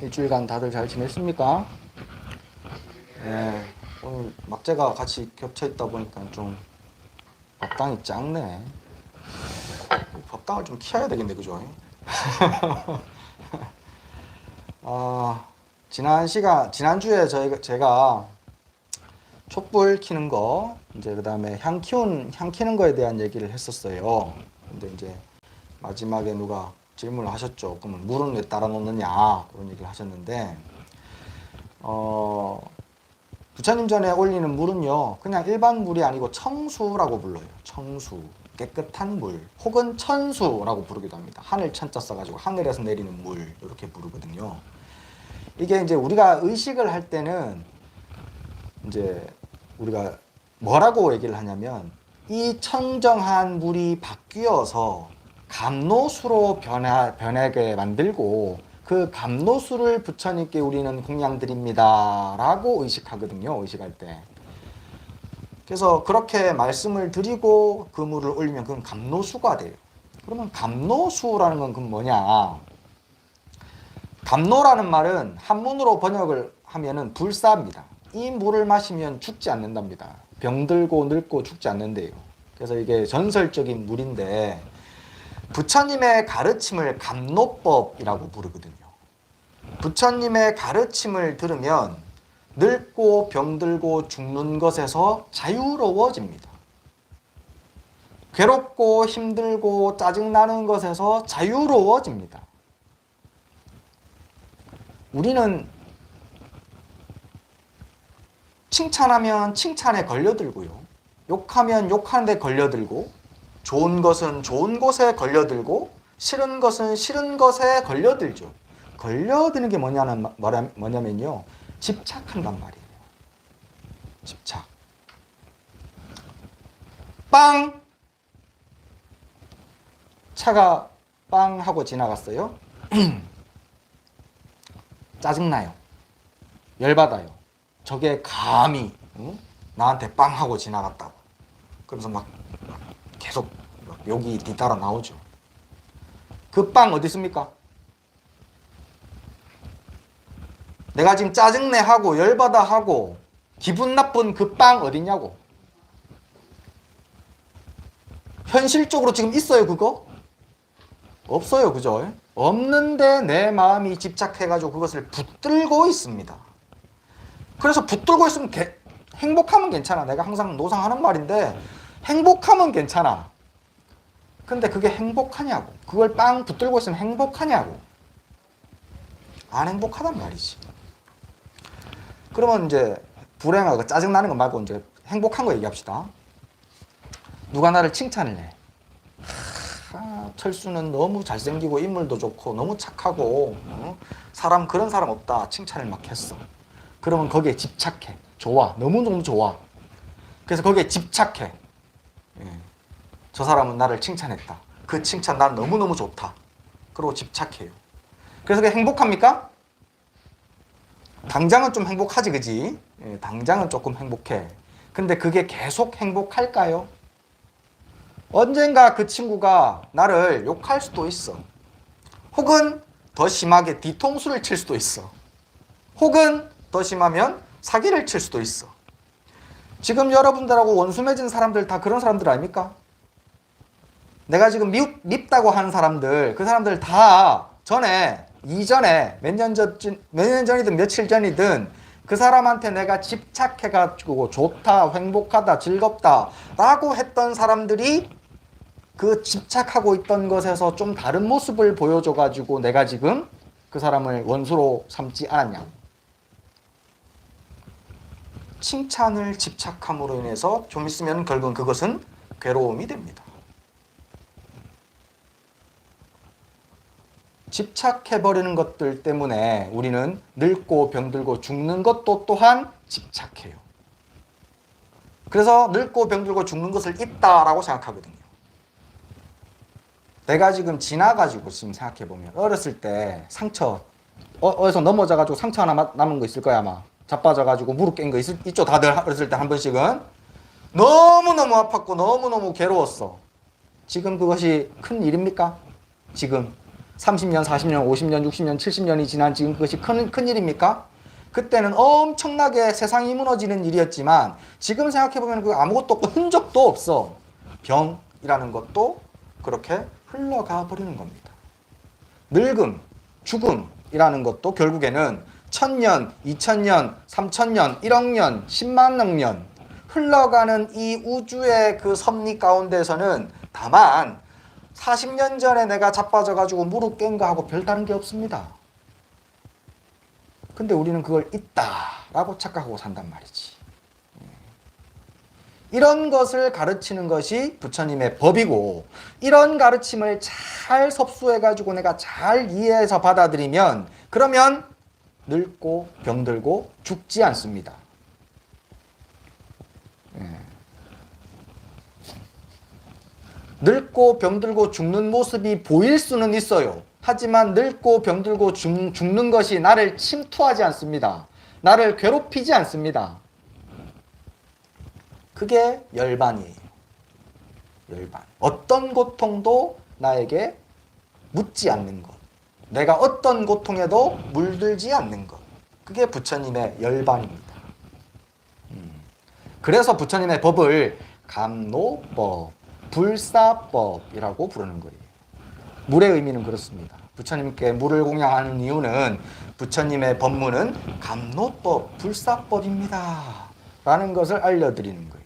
일주일간 다들 잘 지냈습니까? 네, 오늘 막제가 같이 겹쳐 있다 보니까 좀 밥당이 작네. 밥당을 좀 키워야 되겠네, 그죠? 아, 지난 시간, 지난주에 저희가, 제가 촛불 키는 거, 이제 그 다음에 향 키운, 향 키는 거에 대한 얘기를 했었어요. 근데 이제 마지막에 누가 질문을 하셨죠. 그러면 물은 왜 따라 놓느냐 그런 얘기를 하셨는데 어, 부처님 전에 올리는 물은요 그냥 일반 물이 아니고 청수라고 불러요. 청수 깨끗한 물 혹은 천수라고 부르기도 합니다. 하늘 천자 써가지고 하늘에서 내리는 물 이렇게 부르거든요. 이게 이제 우리가 의식을 할 때는 이제 우리가 뭐라고 얘기를 하냐면 이 청정한 물이 바뀌어서 감노수로 변하, 변하게 만들고 그 감노수를 부처님께 우리는 공양드립니다 라고 의식하거든요 의식할 때. 그래서 그렇게 말씀을 드리고 그 물을 올리면 그건 감노수가 돼요. 그러면 감노수라는 건 그건 뭐냐? 감노라는 말은 한문으로 번역을 하면은 불사입니다. 이 물을 마시면 죽지 않는답니다. 병들고 늙고 죽지 않는데요. 그래서 이게 전설적인 물인데 부처님의 가르침을 감노법이라고 부르거든요. 부처님의 가르침을 들으면 늙고 병들고 죽는 것에서 자유로워집니다. 괴롭고 힘들고 짜증나는 것에서 자유로워집니다. 우리는 칭찬하면 칭찬에 걸려들고요. 욕하면 욕하는데 걸려들고 좋은 것은 좋은 곳에 걸려들고 싫은 것은 싫은 것에 걸려들죠. 걸려드는 게 뭐냐는 말 뭐냐면요. 집착한단 말이에요. 집착. 빵 차가 빵 하고 지나갔어요. 짜증나요. 열받아요. 저게 감히 응? 나한테 빵 하고 지나갔다고. 그러면서 막 계속 막 욕이 뒤따라 나오죠. 그 빵 어디 있습니까? 내가 지금 짜증내 하고 열받아 하고 기분 나쁜 그 빵 어디냐고. 현실적으로 지금 있어요 그거? 없어요 그죠? 없는데 내 마음이 집착해가지고 그것을 붙들고 있습니다. 그래서 붙들고 있으면 개, 행복하면 괜찮아. 내가 항상 노상하는 말인데 행복하면 괜찮아. 근데 그게 행복하냐고. 그걸 빵 붙들고 있으면 행복하냐고. 안 행복하단 말이지. 그러면 이제 불행하고 짜증나는 거 말고 이제 행복한 거 얘기합시다. 누가 나를 칭찬을 해. 하, 철수는 너무 잘생기고 인물도 좋고 너무 착하고 어? 사람 그런 사람 없다 칭찬을 막 했어. 그러면 거기에 집착해. 좋아. 너무너무 좋아. 그래서 거기에 집착해. 예. 저 사람은 나를 칭찬했다. 그 칭찬 난 너무너무 좋다. 그리고 집착해요. 그래서 그게 행복합니까? 당장은 좀 행복하지, 그지? 예, 당장은 조금 행복해. 근데 그게 계속 행복할까요? 언젠가 그 친구가 나를 욕할 수도 있어. 혹은 더 심하게 뒤통수를 칠 수도 있어. 혹은 더 심하면 사기를 칠 수도 있어. 지금 여러분들하고 원수 맺은 사람들 다 그런 사람들 아닙니까? 내가 지금 밉, 밉다고 하는 사람들, 그 사람들 다 전에, 이전에, 몇 년 전, 몇 년 전이든 며칠 전이든 그 사람한테 내가 집착해가지고 좋다, 행복하다, 즐겁다 라고 했던 사람들이 그 집착하고 있던 것에서 좀 다른 모습을 보여줘가지고 내가 지금 그 사람을 원수로 삼지 않았냐. 칭찬을 집착함으로 인해서 좀 있으면 결국은 그것은 괴로움이 됩니다. 집착해버리는 것들 때문에 우리는 늙고 병들고 죽는 것도 또한 집착해요. 그래서 늙고 병들고 죽는 것을 있다라고 생각하거든요. 내가 지금 지나가지고 지금 생각해보면 어렸을 때 상처 어, 어디서 넘어져가지고 상처 하나 남은 거 있을 거야 아마 자빠져가지고 무릎 깬 거 있죠 다들 어렸을 때 한 번씩은 너무너무 아팠고 너무너무 괴로웠어 지금 그것이 큰 일입니까? 지금 30년, 40년, 50년, 60년, 70년이 지난 지금 그것이 큰, 큰 일입니까? 그때는 엄청나게 세상이 무너지는 일이었지만 지금 생각해보면 그 아무것도 없고 흔적도 없어. 병이라는 것도 그렇게 흘러가 버리는 겁니다. 늙음, 죽음이라는 것도 결국에는 천년, 이천년, 삼천년, 일억년, 십만억 년 흘러가는 이 우주의 그 섭리 가운데서는 다만 40년 전에 내가 자빠져가지고 무릎 깬 거 하고 별다른 게 없습니다. 근데 우리는 그걸 있다라고 착각하고 산단 말이지. 이런 것을 가르치는 것이 부처님의 법이고 이런 가르침을 잘 섭수해가지고 내가 잘 이해해서 받아들이면 그러면 늙고 병들고 죽지 않습니다. 늙고 병들고 죽는 모습이 보일 수는 있어요. 하지만 늙고 병들고 죽, 죽는 것이 나를 침투하지 않습니다. 나를 괴롭히지 않습니다. 그게 열반이에요. 열반. 어떤 고통도 나에게 묻지 않는 것. 내가 어떤 고통에도 물들지 않는 것. 그게 부처님의 열반입니다. 음. 그래서 부처님의 법을 감노법, 불사법이라고 부르는 거예요. 물의 의미는 그렇습니다. 부처님께 물을 공양하는 이유는 부처님의 법문은 감노법, 불사법입니다. 라는 것을 알려드리는 거예요.